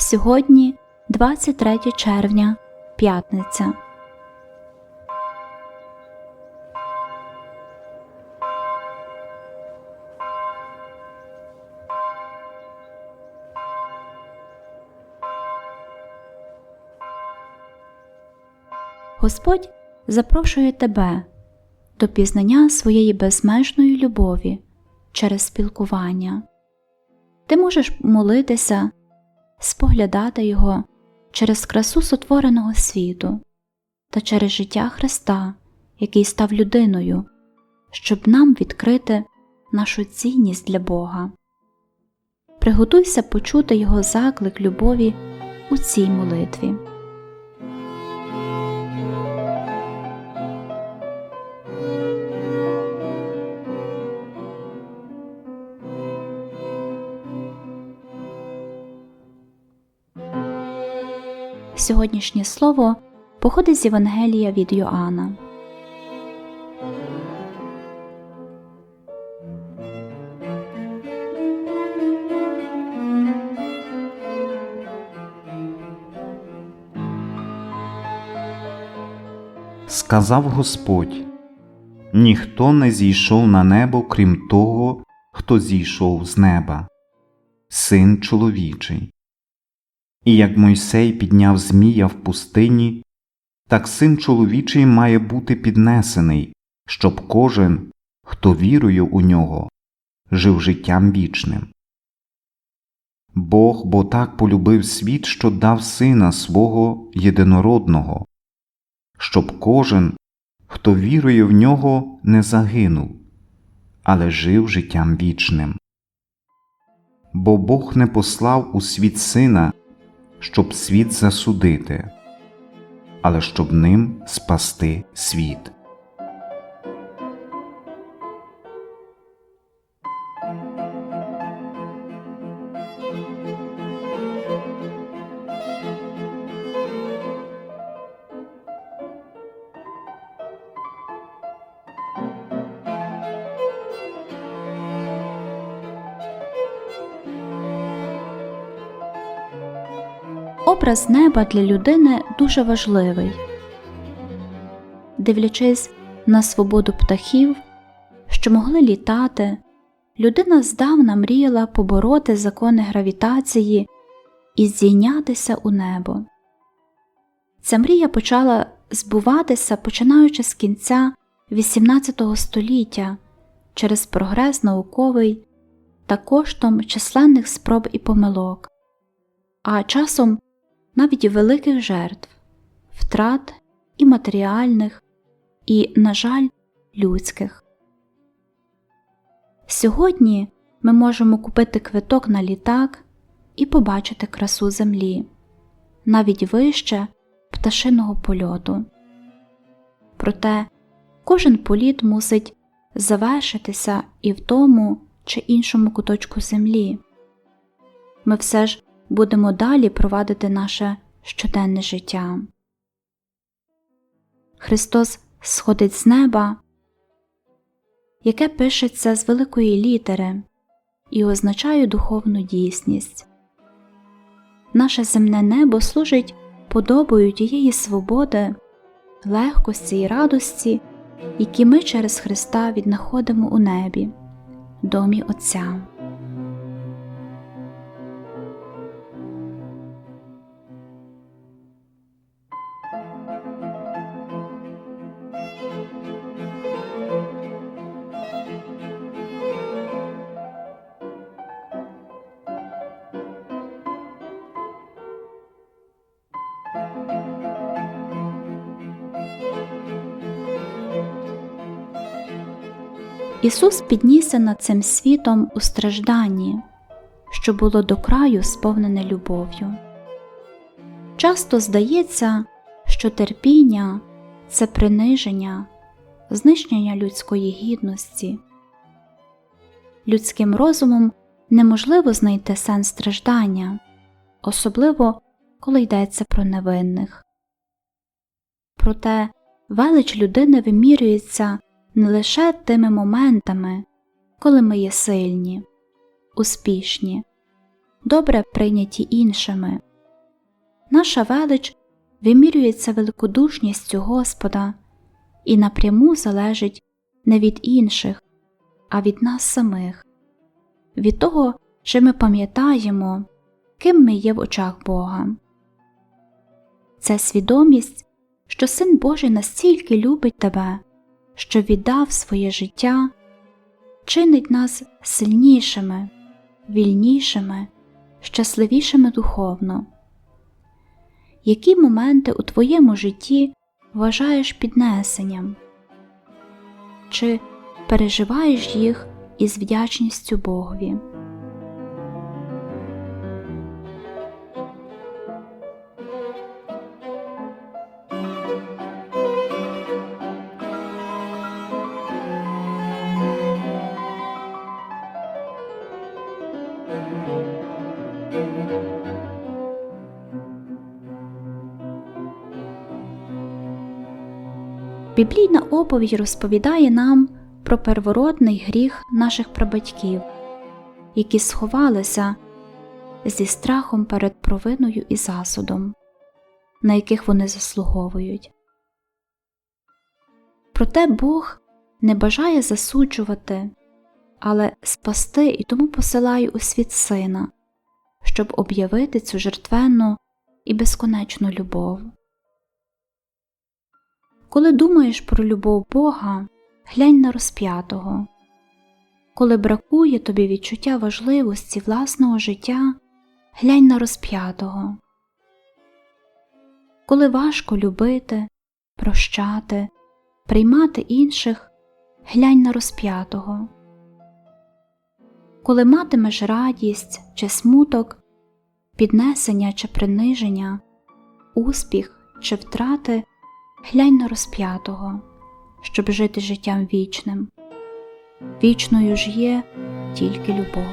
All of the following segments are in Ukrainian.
Сьогодні 23 червня, п'ятниця. Господь запрошує тебе до пізнання своєї безмежної любові через спілкування. Ти можеш молитися, споглядати Його через красу сотвореного світу та через життя Христа, який став людиною, щоб нам відкрити нашу цінність для Бога. Приготуйся почути Його заклик любові у цій молитві. Сьогоднішнє слово походить з Євангелія від Йоанна. Сказав Господь Ніхто не зійшов на небо, крім того, хто зійшов з неба, син чоловічий. І як Мойсей підняв Змія в пустині, так син чоловічий має бути піднесений, щоб кожен, хто вірує у нього, жив життям вічним. Бог бо так полюбив світ, що дав сина свого єдинородного, щоб кожен, хто вірує в нього, не загинув, але жив життям вічним. Бо Бог не послав у світ сина, щоб світ засудити, але щоб ним спасти світ. Образ неба для людини дуже важливий. Дивлячись на свободу птахів, що могли літати, людина здавна мріяла побороти закони гравітації і здійнятися у небо. Ця мрія почала збуватися починаючи з кінця XVIII століття через прогрес науковий та коштом численних спроб і помилок, а часом навіть великих жертв, втрат і матеріальних, і, на жаль, людських. Сьогодні ми можемо купити квиток на літак і побачити красу землі, навіть вище пташиного польоту. Проте кожен політ мусить завершитися і в тому чи іншому куточку землі. Ми все ж будемо далі провадити наше щоденне життя. Христос сходить з неба, яке пишеться з великої літери і означає духовну дійсність. Наше земне небо служить подобою тієї свободи, легкості і радості, які ми через Христа віднаходимо у небі, домі Отця. Ісус піднісся над цим світом у стражданні, що було до краю сповнене любов'ю. Часто здається, що терпіння це приниження, знищення людської гідності. Людським розумом неможливо знайти сенс страждання, особливо коли йдеться про невинних. Проте велич людини вимірюється не лише тими моментами, коли ми є сильні, успішні, добре прийняті іншими, наша велич вимірюється великодушністю Господа і напряму залежить не від інших, а від нас самих, від того, чи ми пам'ятаємо, ким ми є в очах Бога. Це свідомість, що Син Божий настільки любить тебе, що віддав своє життя, чинить нас сильнішими, вільнішими, щасливішими духовно. Які моменти у твоєму житті вважаєш піднесенням? Чи переживаєш їх із вдячністю Богові? Біблійна оповідь розповідає нам про первородний гріх наших прабатьків, які сховалися зі страхом перед провиною і засудом, на яких вони заслуговують. Проте Бог не бажає засуджувати, але спасти і тому посилає у світ сина, щоб об'явити цю жертвенну і безконечну любов. Коли думаєш про любов Бога, глянь на розп'ятого. Коли бракує тобі відчуття важливості власного життя, глянь на розп'ятого. Коли важко любити, прощати, приймати інших, глянь на розп'ятого. Коли матимеш радість чи смуток, піднесення чи приниження, успіх чи втрати, глянь на розп'ятого, щоб жити життям вічним. Вічною ж є тільки любов.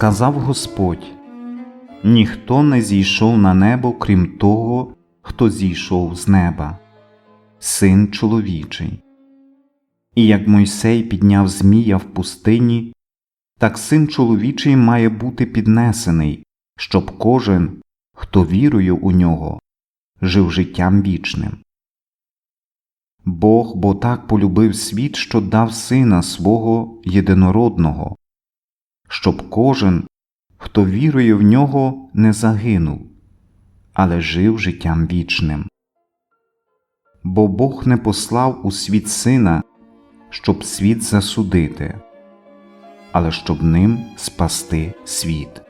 Сказав Господь: Ніхто не зійшов на небо, крім того, хто зійшов з неба, син чоловічий. І як Мойсей підняв Змія в пустині, так син чоловічий має бути піднесений, щоб кожен, хто вірує у нього, жив життям вічним. Бог бо так полюбив світ, що дав сина свого єдинородного, щоб кожен, хто вірує в нього, не загинув, але жив життям вічним. Бо Бог не послав у світ сина, щоб світ засудити, але щоб ним спасти світ.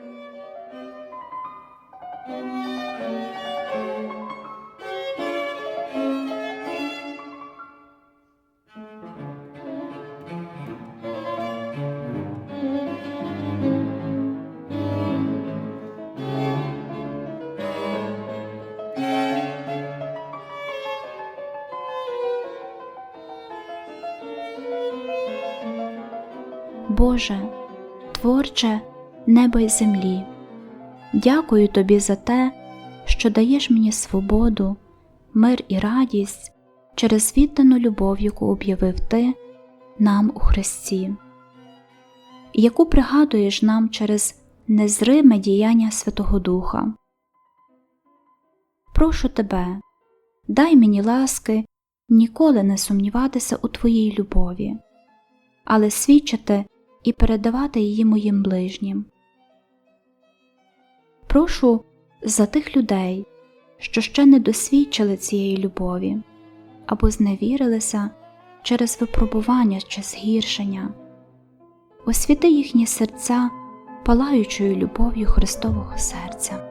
Боже, творче небо й землі, дякую Тобі за те, що даєш мені свободу, мир і радість через віддану любов, яку об'явив Ти нам у Христі, яку пригадуєш нам через незриме діяння Святого Духа. Прошу Тебе, дай мені ласки ніколи не сумніватися у Твоїй любові, але свідчити і передавати її моїм ближнім. Прошу за тих людей, що ще не досвідчили цієї любові або зневірилися через випробування чи згіршення, освіти їхні серця палаючою любов'ю Христового серця.